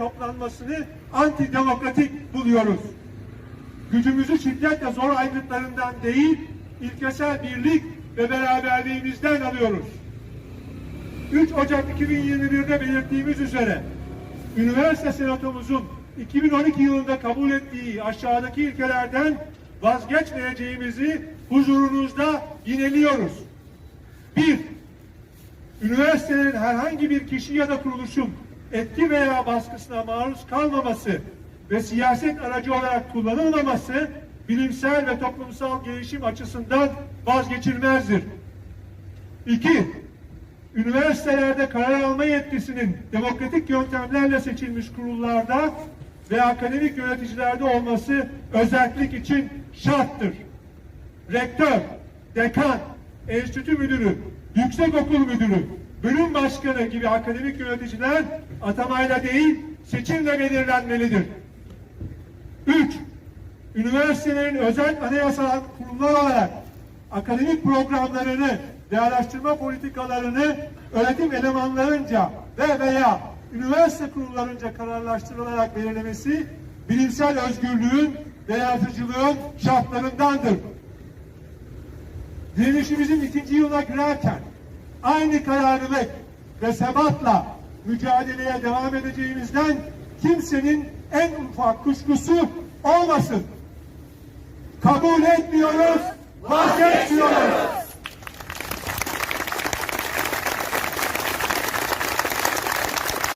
toplanmasını antidemokratik buluyoruz. Gücümüzü şiddetle zor aygıtlarından değil, ilkesel birlik ve beraberliğimizden alıyoruz. 3 Ocak 2021'de belirttiğimiz üzere üniversite senatomuzun 2012 yılında kabul ettiği aşağıdaki ilkelerden vazgeçmeyeceğimizi huzurunuzda yineliyoruz. 1. Üniversitelerin herhangi bir kişi ya da kuruluşun etki veya baskısına maruz kalmaması ve siyaset aracı olarak kullanılmaması bilimsel ve toplumsal gelişim açısından vazgeçilmezdir. 2. Üniversitelerde karar alma yetkisinin demokratik yöntemlerle seçilmiş kurullarda ve akademik yöneticilerde olması özellik için şarttır. Rektör, dekan, enstitü müdürü, yüksekokul müdürü, bölüm başkanı gibi akademik yöneticiler atamayla değil seçimle belirlenmelidir. 3. Üniversitelerin özel anayasal kurumlar olarak akademik programlarını araştırma politikalarını öğretim elemanlarınca ve veya üniversite kurullarınca kararlaştırılarak belirlemesi bilimsel özgürlüğün ve yaratıcılığın şartlarındandır. Direnişimizin ikinci yılına girerken aynı kararlılık ve sebatla mücadeleye devam edeceğimizden kimsenin en ufak kuşkusu olmasın. Kabul etmiyoruz, vazgeçmiyoruz.